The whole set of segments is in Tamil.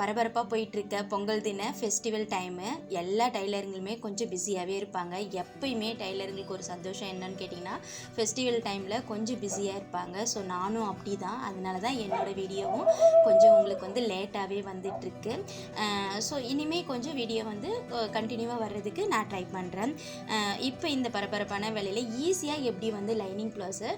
பரபரப்பாக போயிட்டுருக்க பொங்கல் தின ஃபெஸ்டிவல் டைமு எல்லா டைலருங்களுமே கொஞ்சம் பிஸியாகவே இருப்பாங்க. எப்பயுமே டைலருங்களுக்கு ஒரு சந்தோஷம் என்னன்னு கேட்டிங்கன்னா ஃபெஸ்டிவல் டைமில் கொஞ்சம் பிஸியாக இருப்பாங்க. ஸோ நானும் அப்படி தான் அதனால தான் என்னோடய வீடியோவும் கொஞ்சம் உங்களுக்கு வந்து லேட்டாகவே வந்துட்டுருக்கு. ஸோ இனிமேல் கொஞ்சம் வீடியோ வந்து கண்டினியூவாக வர்றதுக்கு நான் ட்ரை பண்ணுறேன் இப்போ இந்த பரபரப்பான வேலையில் ஈஸியாக எப்படி வந்து லைனிங் க்ளோஸை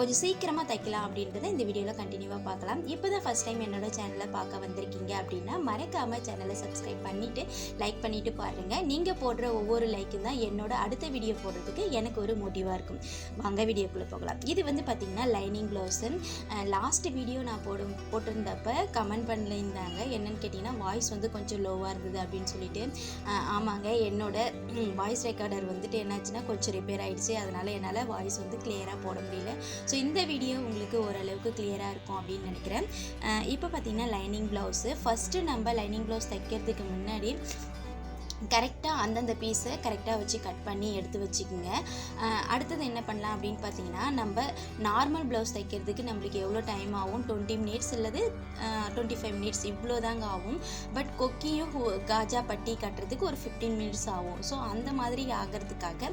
கொஞ்சம் சீக்கிரமாக தைக்கலாம் அப்படின்றத இந்த வீடியோவில் கண்டினியூவாக பார்க்கலாம். இப்போ தான் ஃபஸ்ட் டைம் என்னோடய சேனலை பார்க்க வந்திருக்கீங்க. அப்படின்னா மறக்காமல் சேனலை சப்ஸ்கிரைப் பண்ணிவிட்டு லைக் பண்ணிவிட்டு பாருங்கள் நீங்கள் போடுற ஒவ்வொரு லைக்கும் தான் என்னோட அடுத்த வீடியோ போடுறதுக்கு எனக்கு ஒரு மோட்டிவாக இருக்கும். வாங்க வீடியோக்குள்ளே போகலாம். இது வந்து பார்த்திங்கன்னா லைனிங் ப்ளவுஸு லாஸ்ட் வீடியோ நான் போடும் போட்டிருந்தப்ப கமெண்ட் பண்ணியிருந்தாங்க. என்னன்னு கேட்டிங்கன்னா வாய்ஸ் வந்து கொஞ்சம் லோவாக இருந்தது அப்படின்னு சொல்லிட்டு. ஆமாங்க. என்னோட வாய்ஸ் ரெக்கார்டர் வந்துட்டு என்னாச்சுன்னா கொஞ்சம் ரிப்பேர் ஆகிடுச்சு அதனால் என்னால் வாய்ஸ் வந்து கிளியராக போட முடியல. ஸோ இந்த வீடியோ உங்களுக்கு ஓரளவுக்கு கிளியராக இருக்கும் அப்படின்னு நினைக்கிறேன். இப்போ பார்த்தீங்கன்னா லைனிங் ப்ளவுஸு ஃபஸ்ட்டு நம்ம லைனிங் ப்ளவுஸ் தைக்கிறதுக்கு முன்னாடி கரெக்டாக அந்தந்த பீஸை கரெக்டாக வச்சு கட் பண்ணி எடுத்து வச்சுக்கோங்க. அடுத்தது என்ன பண்ணலாம் அப்படின்னு பார்த்தீங்கன்னா நம்ம நார்மல் ப்ளவுஸ் தைக்கிறதுக்கு நம்மளுக்கு எவ்வளோ டைம் ஆகும்? டுவெண்ட்டி மினிட்ஸ் இல்லது டுவெண்ட்டி ஃபைவ் மினிட்ஸ் இவ்வளோ தாங்க ஆகும். பட் கொக்கியும் காஜா பட்டி கட்டுறதுக்கு ஒரு ஃபிஃப்டீன் மினிட்ஸ் ஆகும். ஸோ அந்த மாதிரி ஆகிறதுக்காக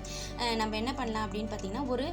நம்ம என்ன பண்ணலாம் அப்படின்னு பார்த்தீங்கன்னா ஒரு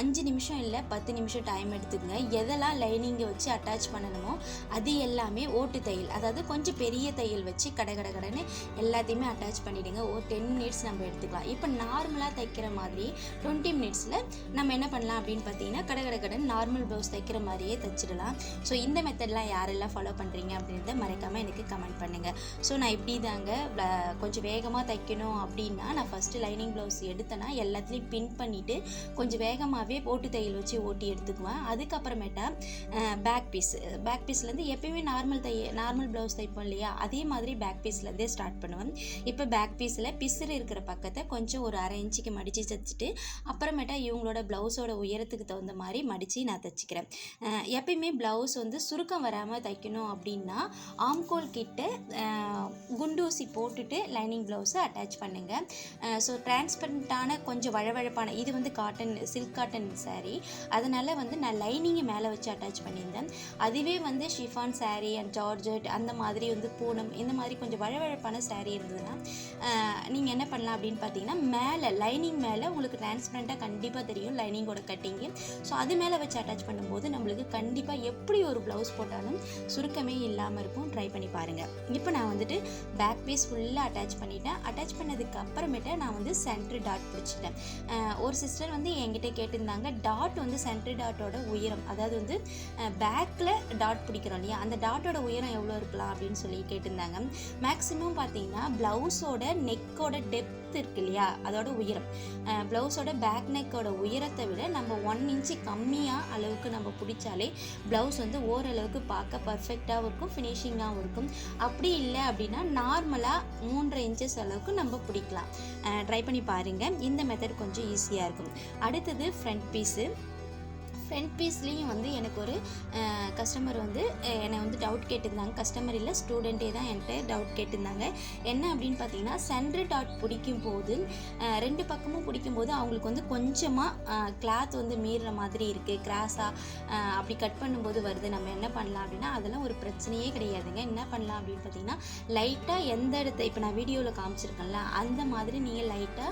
அஞ்சு நிமிஷம் இல்லை பத்து நிமிஷம் டைம் எடுத்துக்கங்க. எதெல்லாம் லைனிங்கை வச்சு அட்டாச் பண்ணணுமோ அது எல்லாமே ஓட்டு தையல். அதாவது கொஞ்சம் பெரிய தையல் வச்சு கட கட கடைன்னு எல்லாத்தையுமே அட்டாச் பண்ணிவிடுங்க ஒரு டென் மினிட்ஸ் நம்ம எடுத்துக்கலாம். இப்போ நார்மலாக தைக்கிற மாதிரி டுவெண்ட்டி மினிட்ஸில் நம்ம என்ன பண்ணலாம் அப்படின்னு பார்த்தீங்கன்னா கடை கடை கடன் நார்மல் ப்ளவுஸ் தைக்கிற மாதிரியே தைச்சிடலாம். ஸோ இந்த மெத்தட்லாம் யாரெல்லாம் ஃபாலோ பண்ணுறீங்க அப்படின்றத மறக்காமல் எனக்கு கமெண்ட் பண்ணுங்கள் ஸோ நான் இப்படி தாங்க ப்ள- கொஞ்சம் வேகமாக தைக்கணும் அப்படின்னா நான் ஃபஸ்ட்டு லைனிங் ப்ளவுஸ் எடுத்தேன்னா எல்லாத்துலேயும் பின் பண்ணிவிட்டு கொஞ்சம் வேகமாகவே போட்டு தையல் வச்சு ஓட்டி எடுத்துக்குவேன். அதுக்கப்புறமேட்டா பேக் பீஸ் பேக் பீஸ்லேருந்து எப்பயுமே நார்மல் தைய நார்மல் ப்ளவுஸ் தைப்போம் இல்லையா? அதே மாதிரி பேக் பீஸ்லேருந்தே ஸ்டார்ட் பண்ணுவேன். இப்போ பேக் பீஸில் பிசுறு இருக்கிற பக்கத்தை கொஞ்சம் ஒரு அரை இன்ச்சுக்கு மடித்து தைச்சிட்டு அப்புறமேட்டா இவங்களோட ப்ளவுஸோட உயரத்துக்கு தகுந்த மாதிரி மடித்து நான் தைச்சிக்கிறேன். எப்பயுமே ப்ளவுஸ் வந்து சுருக்கம் வராமல் தைக்கணும் அப்படின்னா ஆம்கோல் கிட்ட குண்டூசி போட்டுட்டு லைனிங் ப்ளவுஸை அட்டாச் பண்ணுங்கள் ஸோ டிரான்ஸ்பரண்ட்டான கொஞ்சம் வழவழப்பான இது வந்து காட்டன் சில்க் காட்டன் சாரீ அதனால் வந்து நான் லைனிங்கை மேலே வச்சு அட்டாச் பண்ணியிருந்தேன். அதுவே வந்து ஷிஃபான் சாரீ அண்ட் ஜார்ஜெட் அந்த மாதிரி வந்து பூனம் இந்த மாதிரி கொஞ்சம் வழவழப்பான சாரீ இருந்ததுன்னா நீங்கள் என்ன பண்ணலாம் அப்படின்னு பார்த்தீங்கன்னா மேலே லைனிங் மேலே உங்களுக்கு டிரான்ஸ்பரண்ட்டாக கண்டிப்பாக தெரியும் லைனிங்கோட கட்டிங்கு ஸோ அது மேலே வச்சு அட்டாச் பண்ணும்போது நம்மளுக்கு கண்டிப்பாக எப்படி ஒரு ப்ளவுஸ் போட்டாலும் சுருக்கமே இல்லாமல் இருக்கும். ட்ரை பண்ணி பாருங்கள் இப்போ நான் வந்துட்டு பேக் பீஸ் ஃபுல்லாக அட்டாச் பண்ணிட்டேன். அட்டாச் பண்ணதுக்கு அப்புறமேட்டு நான் வந்து சென்ட்ரு டாட் பிடிச்சிட்டேன் ஒரு சிஸ்டர் வந்து என்கிட்ட கேட்டிருந்தாங்க டாட் வந்து சென்ட்ரு டாட்டோட உயரம். அதாவது வந்து பேக்கில் டாட் பிடிக்கிறோம் இல்லையா? அந்த டாட்டோட உயரம் எவ்வளோ இருக்கலாம் அப்படின்னு சொல்லி கேட்டிருந்தாங்க. மேக்ஸிமம் பார்த்தீங்கன்னா ப்ளவுஸ் ப்ளவுஸோட நெக்கோட டெப்த் இருக்கு இல்லையா? அதோட உயரம். ப்ளவுஸோட பேக் நெக்கோட உயரத்தை விட நம்ம ஒன் இன்ச்சு கம்மியாக அளவுக்கு நம்ம பிடிச்சாலே ப்ளவுஸ் வந்து ஓரளவுக்கு பார்க்க பர்ஃபெக்டாகவும் இருக்கும் ஃபினிஷிங்காகவும் இருக்கும். அப்படி இல்லை அப்படின்னா நார்மலாக மூன்றரை இன்ச்சஸ் அளவுக்கு நம்ம பிடிக்கலாம். ட்ரை பண்ணி பாருங்கள் இந்த மெத்தட் கொஞ்சம் ஈஸியாக இருக்கும். அடுத்தது ஃப்ரண்ட் பீஸு ஃப்ரண்ட் பீஸ்லேயும் வந்து எனக்கு ஒரு கஸ்டமர் வந்து என்னை வந்து டவுட் கேட்டிருந்தாங்க. கஸ்டமர் இல்லை ஸ்டூடெண்ட்டே தான் என்கிட்ட டவுட் கேட்டிருந்தாங்க. என்ன அப்படின்னு பார்த்தீங்கன்னா சென்ட்ரு டாட் பிடிக்கும் போது ரெண்டு பக்கமும் பிடிக்கும் போது அவங்களுக்கு வந்து கொஞ்சமாக கிளாத் வந்து மீறுற மாதிரி இருக்குது கிராஸாக அப்படி கட் பண்ணும்போது வருது. நம்ம என்ன பண்ணலாம் அப்படின்னா அதெல்லாம் ஒரு பிரச்சனையே கிடையாதுங்க. என்ன பண்ணலாம் அப்படின்னு பார்த்தீங்கன்னா லைட்டாக எந்த இடத்த இப்போ நான் வீடியோவில் காமிச்சிருக்கேன்ல அந்த மாதிரி நீங்கள் லைட்டாக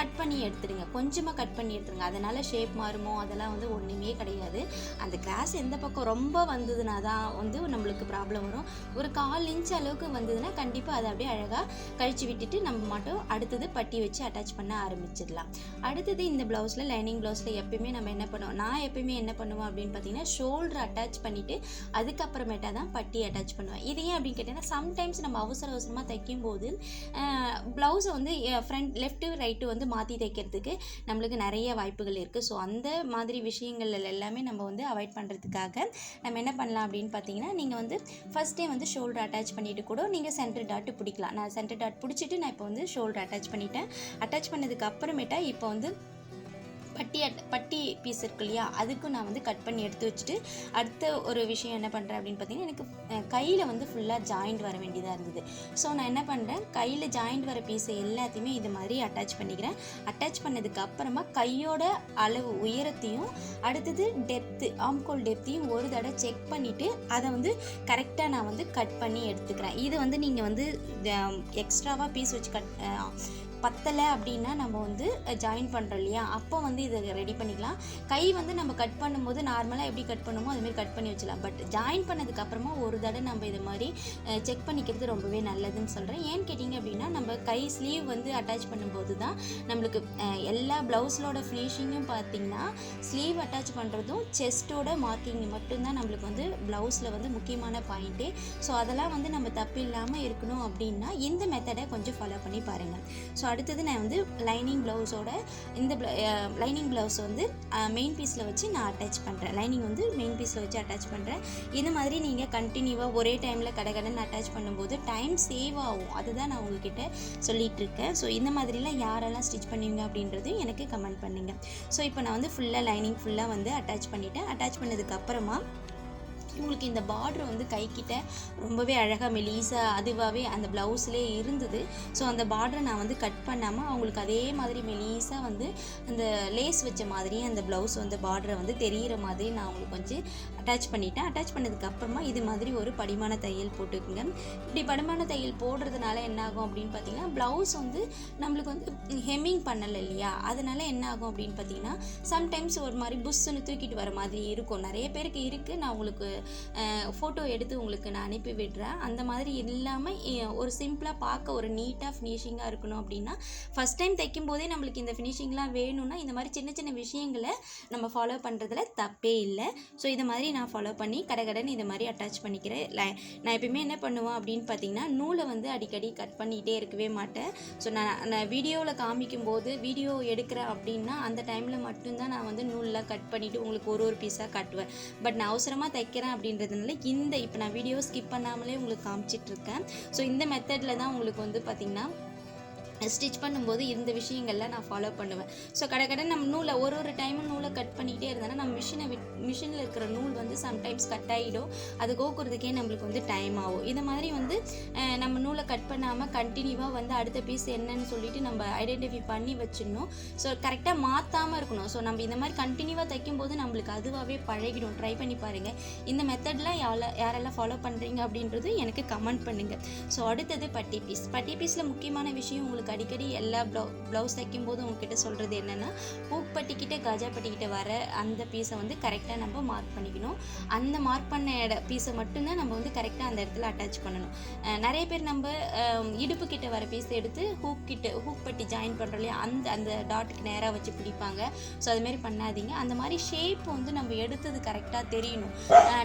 கட் பண்ணி எடுத்துடுங்க. கொஞ்சமாக கட் பண்ணி எடுத்துருங்க அதனால் ஷேப் மாறுமோ அதெல்லாம் வந்து ஒன்றுமே கிடையாது. அந்த கிராஸ் எந்த பக்கம் ரொம்ப வந்ததுன்னா தான் வந்து நம்மளுக்கு ப்ராப்ளம் வரும். ஒரு கால் இன்ச் அளவுக்கு வந்ததுன்னா கண்டிப்பாக அதை அப்படியே அழகாக கழிச்சு விட்டுட்டு நம்ம மட்டும் அடுத்தது பட்டி வச்சு அட்டாச் பண்ண ஆரம்பிச்சிடலாம். அடுத்தது இந்த ப்ளவுஸில் லைனிங் ப்ளவுஸில் எப்பயுமே நம்ம என்ன பண்ணுவோம்? நான் எப்பயுமே என்ன பண்ணுவேன் அப்படின்னு பார்த்தீங்கன்னா ஷோல்டர் அட்டாச் பண்ணிவிட்டு அதுக்கப்புறமேட்டா தான் பட்டி அட்டாச் பண்ணுவேன். இது ஏன் அப்படின்னு கேட்டிங்கன்னா சம்டைம்ஸ் நம்ம அவசர அவசரமாக தைக்கும்போது ப்ளவுஸை வந்து ஃப்ரண்ட் லெஃப்ட்டு ரைட்டு வந்து மாற்றி தைக்கிறதுக்கு நம்மளுக்கு நிறைய வாய்ப்புகள் இருக்குது ஸோ அந்த மாதிரி விஷயம் விஷயங்கள் எல்லாமே நம்ம வந்து அவாய்ட் பண்ணுறதுக்காக நம்ம என்ன பண்ணலாம் அப்படின்னு பார்த்தீங்கன்னா நீங்கள் வந்து ஃபஸ்ட்டே வந்து ஷோல்டர் அட்டாச் பண்ணிவிட்டு கூட நீங்கள் சென்டர் டாட்டு பிடிக்கலாம். நான் சென்டர் டாட் பிடிச்சிட்டு நான் இப்போ வந்து ஷோல்டர் அட்டாச் பண்ணிட்டேன். அட்டாச் பண்ணதுக்கு அப்புறமேட்டா இப்போ வந்து பட்டி அட் பட்டி பீஸ் இருக்கு இல்லையா? அதுக்கும் நான் வந்து கட் பண்ணி எடுத்து வச்சுட்டு அடுத்த ஒரு விஷயம் என்ன பண்ணுறேன் அப்படின்னு பார்த்தீங்கன்னா எனக்கு கையில் வந்து ஃபுல்லாக ஜாயிண்ட் வர வேண்டியதாக இருந்தது. ஸோ நான் என்ன பண்ணுறேன் கையில் ஜாயிண்ட் வர பீஸை எல்லாத்தையுமே இது மாதிரி அட்டாச் பண்ணிக்கிறேன். அட்டாச் பண்ணதுக்கு அப்புறமா கையோட அளவு உயரத்தையும் அடுத்தது டெப்த்து ஆம்கோல் டெப்த்தையும் ஒரு தடவை செக் பண்ணிவிட்டு அதை வந்து கரெக்டாக நான் வந்து கட் பண்ணி எடுத்துக்கிறேன். இது வந்து நீங்கள் வந்து எக்ஸ்ட்ராவாக பீஸ் வச்சு கட் பத்தலை அப்படின்னா நம்ம வந்து ஜாயின் பண்ணுறோம் இல்லையா? அப்போ வந்து இதை ரெடி பண்ணிக்கலாம். கை வந்து நம்ம கட் பண்ணும்போது நார்மலாக எப்படி கட் பண்ணுமோ அதுமாரி கட் பண்ணி வச்சிடலாம். பட் ஜாயின் பண்ணதுக்கப்புறமா ஒரு தடவை நம்ம இது மாதிரி செக் பண்ணிக்கிறது ரொம்பவே நல்லதுன்னு சொல்கிறேன் ஏன்னு கேட்டிங்க அப்படின்னா நம்ம கை ஸ்லீவ் வந்து அட்டாச் பண்ணும்போது தான் நம்மளுக்கு எல்லா ப்ளவுஸோட ஃபினிஷிங்கும் பார்த்திங்கன்னா ஸ்லீவ் அட்டாச் பண்ணுறதும் செஸ்ட்டோட மார்க்கிங் மட்டும்தான் நம்மளுக்கு வந்து ப்ளவுஸில் வந்து முக்கியமான பாயிண்ட்டே ஸோ அதெல்லாம் வந்து நம்ம தப்பு இல்லாமல் இருக்கணும் அப்படின்னா இந்த மெத்தடை கொஞ்சம் ஃபாலோ பண்ணி பாருங்கள் ஸோ அடுத்தது நான் வந்து லைனிங் ப்ளவுஸோட இந்த லைனிங் ப்ளவுஸ் வந்து மெயின் பீஸில் வச்சு நான் அட்டாச் பண்ணுறேன் லைனிங் வந்து மெயின் பீஸில் வச்சு அட்டாச் பண்ணுறேன் இந்த மாதிரி நீங்கள் கண்டினியூவாக ஒரே டைமில் கடை கடன் அட்டாச் பண்ணும்போது டைம் சேவ் ஆகும். அதுதான் நான் உங்ககிட்ட சொல்லிகிட்டு இருக்கேன். ஸோ இந்த மாதிரிலாம் யாரெல்லாம் ஸ்டிச் பண்ணுவீங்க அப்படின்றது எனக்கு கமெண்ட் பண்ணுங்கள் ஸோ இப்போ நான் வந்து ஃபுல்லாக லைனிங் ஃபுல்லாக வந்து அட்டாச் பண்ணிவிட்டேன் அட்டாச் பண்ணதுக்கப்புறமா உங்களுக்கு இந்த பார்டர் வந்து கைக்கிட்ட ரொம்பவே அழகாக மெலீஸாக அதுவாகவே அந்த ப்ளவுஸ்லேயே இருந்தது. ஸோ அந்த பார்டரை நான் வந்து கட் பண்ணாமல் அவங்களுக்கு அதே மாதிரி மெலீஸாக வந்து அந்த லேஸ் வச்ச மாதிரியே அந்த ப்ளவுஸ் வந்து பார்டரை வந்து தெரிகிற மாதிரி நான் அவங்களுக்கு கொஞ்சம் அட்டாச் பண்ணிட்டேன். அட்டாச் பண்ணதுக்கப்புறமா இது மாதிரி ஒரு படிமான தையல் போட்டுக்குங்க. இப்படி படிமான தையல் போடுறதுனால என்ன ஆகும் அப்படின்னு பார்த்தீங்கன்னா ப்ளவுஸ் வந்து நம்மளுக்கு வந்து ஹெம்மிங் பண்ணலை இல்லையா? அதனால் என்ன ஆகும் அப்படின்னு பார்த்தீங்கன்னா சம்டைம்ஸ் ஒரு மாதிரி புஷ்ஷுன்னு தூக்கிட்டு வர மாதிரி இருக்கும். நிறைய பேருக்கு இருக்குது நான் உங்களுக்கு ஃபோட்டோ எடுத்து உங்களுக்கு நான் அனுப்பி விடுறேன். அந்த மாதிரி இல்லாமல் ஒரு சிம்பிளாக பார்க்க ஒரு நீட்டாக ஃபினிஷிங்காக இருக்கணும் அப்படின்னா ஃபஸ்ட் டைம் தைக்கும் போதே நம்மளுக்கு இந்த ஃபினிஷிங்லாம் வேணும்னா இந்த மாதிரி சின்ன சின்ன விஷயங்களை நம்ம ஃபாலோ பண்ணுறதுல தப்பே இல்லை. ஸோ இதை மாதிரி நான் ஃபாலோ பண்ணி கடகடன்னு இதை மாதிரி அட்டாச் பண்ணிக்கிறேன். லை- நான் எப்பயுமே என்ன பண்ணுவேன் அப்படின்னு பார்த்தீங்கன்னா நூலை வந்து அடிக்கடி கட் பண்ணிகிட்டே இருக்கவே மாட்டேன். ஸோ நான் நான் வீடியோவில் காமிக்கும் போது வீடியோ எடுக்கிறேன் அப்படின்னா அந்த டைமில் மட்டும்தான் நான் வந்து நூலில் கட் பண்ணிவிட்டு உங்களுக்கு ஒரு ஒரு பீஸாக காட்டுவேன். பட் நான் அவசரமாக தைக்கிறேன் அப்படின்றதுனால இந்த இப்போ நான் வீடியோ ஸ்கிப் பண்ணாமலே உங்களுக்கு காமிச்சிட்டு இருக்கேன். ஸோ இந்த மெத்தடில் தான் உங்களுக்கு வந்து பார்த்திங்கன்னா ஸ்டிச் பண்ணும்போது இந்த விஷயங்கள்லாம் நான் ஃபாலோ பண்ணுவேன். ஸோ கடை கடை நம்ம நூலை ஒரு ஒரு டைமும் நூலை கட் பண்ணிகிட்டே இருந்தேன்னா நம்ம மிஷினை விட் மிஷினில் இருக்கிற நூல் வந்து சம்டைம்ஸ் கட் ஆகிடும் அது கோக்குறதுக்கே நம்மளுக்கு வந்து டைம் ஆகும். இந்த மாதிரி வந்து நம்ம நூலை கட் பண்ணாமல் கண்டினியூவாக வந்து அடுத்த பீஸ் என்னன்னு சொல்லிட்டு நம்ம ஐடென்டிஃபை பண்ணி வச்சிடணும். ஸோ கரெக்டாக மாற்றாமல் இருக்கணும். ஸோ நம்ம இந்த மாதிரி கண்டினியூவாக தைக்கும்போது நம்மளுக்கு அதுவாகவே பழகிடும். ட்ரை பண்ணி பாருங்கள் இந்த மெத்தட்லாம் யாரை யாரெல்லாம் ஃபாலோ பண்ணுறீங்க அப்படின்றது எனக்கு கமெண்ட் பண்ணுங்கள் ஸோ அடுத்தது பட்டி பீஸ் பட்டி பீஸில் முக்கியமான விஷயம் உங்களுக்கு அடிக்கடி எல்லா ப்ளவு ப்ளவுஸ் தைக்கும்போது உங்ககிட்ட சொல்கிறது என்னென்னா பூப்பட்டிக்கிட்ட கஜா பட்டிக்கிட்ட வர அந்த பீஸை வந்து கரெக்டாக நம்ம மார்க் பண்ணிக்கணும். அந்த மார்க் பண்ண இட பீஸை மட்டும்தான் நம்ம வந்து கரெக்டாக அந்த இடத்துல அட்டாச் பண்ணணும். நிறைய பேர் நம்ம இடுப்பு கிட்ட வர பீஸ் எடுத்து ஹூக் கிட்ட ஹூக் பட்டி ஜாயின் பண்ணுறோம் இல்லையா அந்த அந்த டாட்டுக்கு நேராக வச்சு பிடிப்பாங்க. ஸோ அதுமாரி பண்ணாதீங்க. அந்த மாதிரி ஷேப் வந்து நம்ம எடுத்தது கரெக்டாக தெரியணும்.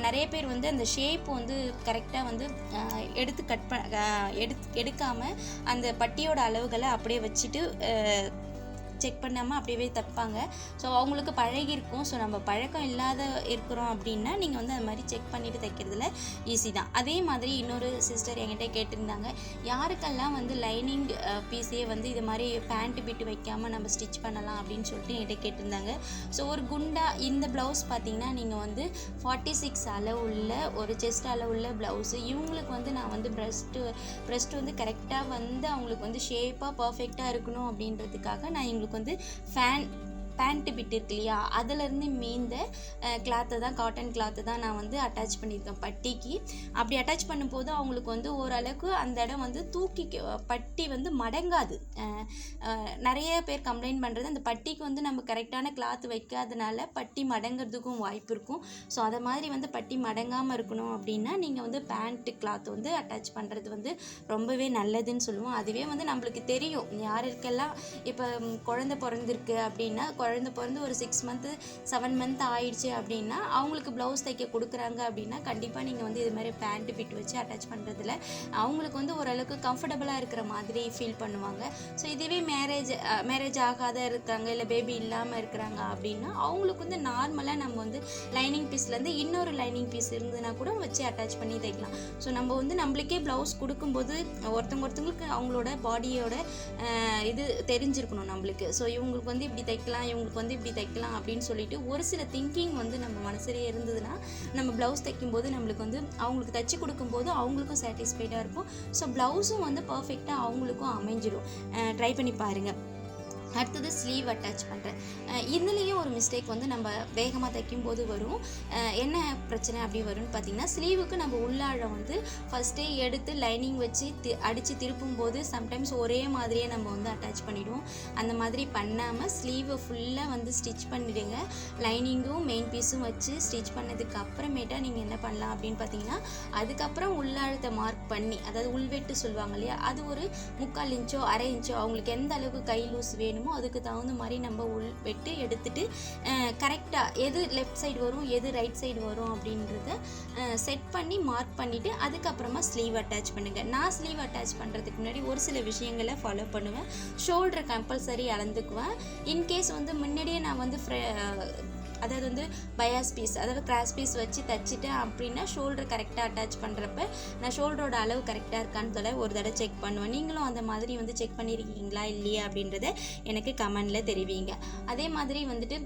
நிறைய பேர் வந்து அந்த ஷேப் வந்து கரெக்டாக வந்து எடுத்து கட் ப எடுத்து எடுக்காமல் அந்த பட்டியோட அளவுகளை அப்படியே வச்சுட்டு செக் பண்ணாமல் அப்படியே தைப்பாங்க. ஸோ அவங்களுக்கு பழகிருக்கும் ஸோ நம்ம பழக்கம் இல்லாத இருக்கிறோம் அப்படின்னா நீங்கள் வந்து அது மாதிரி செக் பண்ணிவிட்டு தைக்கிறதுல ஈஸி தான். அதே மாதிரி இன்னொரு சிஸ்டர் என்கிட்ட கேட்டிருந்தாங்க. யாருக்கெல்லாம் வந்து லைனிங் பீஸே வந்து இது மாதிரி பேண்ட் பிட்டு வைக்காமல் நம்ம ஸ்டிச் பண்ணலாம்? அப்படின்னு சொல்லிட்டு என்கிட்ட கேட்டிருந்தாங்க. ஸோ ஒரு குண்டா இந்த ப்ளவுஸ் பார்த்தீங்கன்னா நீங்கள் வந்து ஃபார்ட்டி சிக்ஸ் அளவுள்ள ஒரு செஸ்ட் அளவுள்ள ப்ளவுஸு இவங்களுக்கு வந்து நான் வந்து ப்ரெஸ்ட்டு ப்ரெஸ்ட் வந்து கரெக்டாக வந்து அவங்களுக்கு வந்து ஷேப்பாக பர்ஃபெக்டாக இருக்கணும் அப்படின்றதுக்காக நான் நமக்கு வந்து ஃபேன் பேண்ட்டு பிட் இருக்கு இல்லையா? அதுலேருந்து மீந்த கிளாத்தை தான் காட்டன் கிளாத்தை தான் நான் வந்து அட்டாச் பண்ணியிருக்கேன் பட்டிக்கு. அப்படி அட்டாச் பண்ணும்போது அவங்களுக்கு வந்து ஓரளவுக்கு அந்த இடம் வந்து தூக்கி பட்டி வந்து மடங்காது. நிறைய பேர் கம்ப்ளைண்ட் பண்ணுறது அந்த பட்டிக்கு வந்து நம்ம கரெக்டான கிளாத் வைக்காதனால பட்டி மடங்கிறதுக்கும் வாய்ப்பு இருக்கும். ஸோ அதை மாதிரி வந்து பட்டி மடங்காமல் இருக்கணும் அப்படின்னா நீங்கள் வந்து பேண்ட்டு கிளாத் வந்து அட்டாச் பண்ணுறது வந்து ரொம்பவே நல்லதுன்னு சொல்லுவோம். அதுவே வந்து நம்மளுக்கு தெரியும். யாருக்கெல்லாம் இப்போ குழந்தை பிறந்திருக்கு அப்படின்னா குழந்த பிறந்து ஒரு சிக்ஸ் மந்த்து செவன் மந்த் ஆயிடுச்சு அப்படின்னா அவங்களுக்கு ப்ளவுஸ் தைக்க கொடுக்குறாங்க அப்படின்னா கண்டிப்பாக நீங்கள் வந்து இது மாதிரி பேண்ட்டு பிட் வச்சு அட்டாச் பண்ணுறதுல அவங்களுக்கு வந்து ஓரளவுக்கு கம்ஃபர்டபுளாக இருக்கிற மாதிரி ஃபீல் பண்ணுவாங்க. ஸோ இதுவே மேரேஜ் மேரேஜ் ஆகாத இருக்காங்க இல்லை பேபி இல்லாமல் இருக்கிறாங்க அப்படின்னா அவங்களுக்கு வந்து நார்மலாக நம்ம வந்து லைனிங் பீஸ்லேருந்து இன்னொரு லைனிங் பீஸ் இருந்ததுன்னா கூட வச்சு அட்டாச் பண்ணி தைக்கலாம். ஸோ நம்ம வந்து நம்மளுக்கே ப்ளவுஸ் கொடுக்கும்போது ஒருத்தவங்க ஒருத்தவங்களுக்கு அவங்களோட பாடியோட இது தெரிஞ்சிருக்கணும் நம்மளுக்கு. ஸோ இவங்களுக்கு வந்து இப்படி தைக்கலாம் இவங்களுக்கு வந்து இப்படி தைக்கலாம் அப்படின்னு சொல்லிட்டு ஒரு சில திங்கிங் வந்து நம்ம மனசுலேயே இருந்ததுன்னா நம்ம ப்ளவுஸ் தைக்கும்போது நம்மளுக்கு வந்து அவங்களுக்கு தைச்சி கொடுக்கும்போது அவங்களுக்கும் சாட்டிஸ்ஃபைடாக இருக்கும் ஸோ ப்ளவுஸும் வந்து பர்ஃபெக்டாக அவங்களுக்கும் அமைஞ்சிடும் ட்ரை பண்ணி பாருங்கள் அடுத்தது ஸ்லீவ் அட்டாச் பண்ணுறேன் இதுலேயும் ஒரு மிஸ்டேக் வந்து நம்ம வேகமாக தைக்கும்போது வரும். என்ன பிரச்சனை அப்படி வரும்னு பார்த்தீங்கன்னா ஸ்லீவுக்கு நம்ம உள்ளாழ வந்து ஃபஸ்ட்டே எடுத்து லைனிங் வச்சு தி அடித்து திருப்பும்போது சம்டைம்ஸ் ஒரே மாதிரியே நம்ம வந்து அட்டாச் பண்ணிவிடுவோம் அந்த மாதிரி பண்ணாமல் ஸ்லீவை ஃபுல்லாக வந்து ஸ்டிச் பண்ணிவிடுங்க லைனிங்கும் மெயின் பீஸும் வச்சு ஸ்டிச் பண்ணதுக்கு அப்புறமேட்டா நீங்கள் என்ன பண்ணலாம் அப்படின்னு பார்த்தீங்கன்னா அதுக்கப்புறம் உள்ளாழத்தை மார்க் பண்ணி அதாவது உள்வெட்டு சொல்லுவாங்க இல்லையா அது ஒரு முக்கால் இன்ச்சோ அரை இன்ச்சோ அவங்களுக்கு எந்த அளவுக்கு கை லூஸ் வேணும் அதுக்கு தகுந்த மாதிரி நம்ம உள் வெட்டு எடுத்துட்டு கரெக்டாக எது லெஃப்ட் சைடு வரும் எது ரைட் சைடு வரும் அப்படின்றத செட் பண்ணி மார்க் பண்ணிவிட்டு அதுக்கப்புறமா ஸ்லீவ் அட்டாச் பண்ணுங்கள் நான் ஸ்லீவ் அட்டாச் பண்ணுறதுக்கு முன்னாடி ஒரு சில விஷயங்களை ஃபாலோ பண்ணுவேன். Shoulder compulsory அளந்துக்குவேன். இன்கேஸ் வந்து முன்னாடியே நான் வந்து ஃப்ரெ அதாவது வந்து பயாஸ் பீஸ் அதாவது கிராஸ் பீஸ் வச்சு தைச்சிட்டேன் அப்படின்னா ஷோல்டர் கரெக்டாக அட்டாச் பண்ணுறப்ப நான் ஷோல்டரோட அளவு கரெக்டாக இருக்கான்னு சொல்ல ஒரு தடவை செக் பண்ணுவேன். நீங்களும் அந்த மாதிரி வந்து செக் பண்ணியிருக்கீங்களா இல்லையா அப்படின்றத எனக்கு கமெண்டில் தெரிவிங்க. அதே மாதிரி வந்துட்டு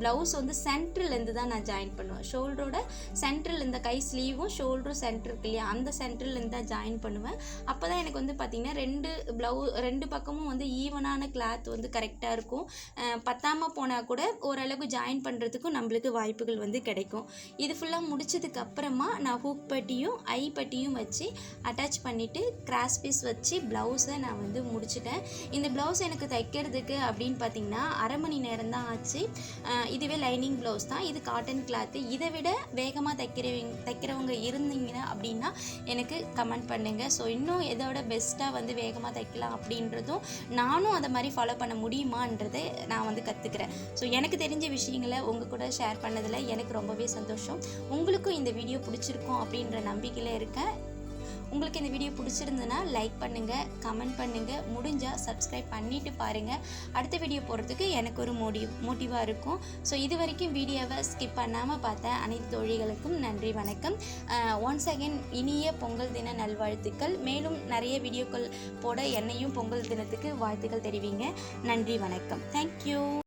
ப்ளவுஸ் வந்து சென்ட்ரலேருந்து தான் நான் ஜாயின் பண்ணுவேன். ஷோல்டரோட சென்ட்ரல் இந்த கை ஸ்லீவும் ஷோல்டரும் சென்டர் இருக்கு இல்லையா அந்த சென்ட்ரலேருந்து தான் ஜாயின் பண்ணுவேன். அப்போ தான் எனக்கு வந்து பார்த்திங்கன்னா ரெண்டு ப்ளவு ரெண்டு பக்கமும் வந்து ஈவனான கிளாத் வந்து கரெக்டாக இருக்கும். பத்தாமல் போனால் கூட ஓரளவுக்கு ஜாயின் பண்ணுறதுக்கு பண்ணுறதுக்கும் நம்மளுக்கு வாய்ப்புகள் வந்து கிடைக்கும். இது ஃபுல்லாக முடிச்சதுக்கப்புறமா நான் ஹூக் பட்டியும் ஐ பட்டியும் வச்சு அட்டாச் பண்ணிவிட்டு கிராஸ் பீஸ் வச்சு ப்ளவுஸை நான் வந்து முடிச்சிட்டேன். இந்த ப்ளவுஸ் எனக்கு தைக்கிறதுக்கு அப்படின்னு பார்த்தீங்கன்னா அரை மணி நேரம் தான் ஆச்சு. இதுவே லைனிங் ப்ளவுஸ் தான். இது காட்டன் கிளாத்து இதை விட வேகமாக தைக்கிறவங்க தைக்கிறவங்க இருந்தீங்கன்னா அப்படின்னா எனக்கு கமெண்ட் பண்ணுங்கள் ஸோ இன்னும் எதோட பெஸ்ட்டாக வந்து வேகமாக தைக்கலாம் அப்படின்றதும் நானும் அதை மாதிரி ஃபாலோ பண்ண முடியுமான்றதை நான் வந்து கற்றுக்கிறேன் ஸோ எனக்கு தெரிஞ்ச விஷயங்களை உங்கள் கூட ஷேர் பண்ணதில் எனக்கு ரொம்பவே சந்தோஷம். உங்களுக்கும் இந்த வீடியோ பிடிச்சிருக்கும் அப்படின்ற நம்பிக்கையில் இருக்கேன் உங்களுக்கு இந்த வீடியோ பிடிச்சிருந்ததுன்னா லைக் பண்ணுங்கள் கமெண்ட் பண்ணுங்கள் முடிஞ்சால் சப்ஸ்கிரைப் பண்ணிவிட்டு பாருங்கள் அடுத்த வீடியோ போடுறதுக்கு எனக்கு ஒரு மோடி மோட்டிவாக இருக்கும். ஸோ இது வரைக்கும் வீடியோவை ஸ்கிப் பண்ணாமல் பார்த்த அனைத்து தோழிகளுக்கும் நன்றி வணக்கம். ஒன்ஸ் அகெயின் இனிய பொங்கல் தின நல்வாழ்த்துக்கள். மேலும் நிறைய வீடியோக்கள் போட என்னையும் பொங்கல் தினத்துக்கு வாழ்த்துக்கள் தெரிவிங்க. நன்றி வணக்கம். தேங்க்யூ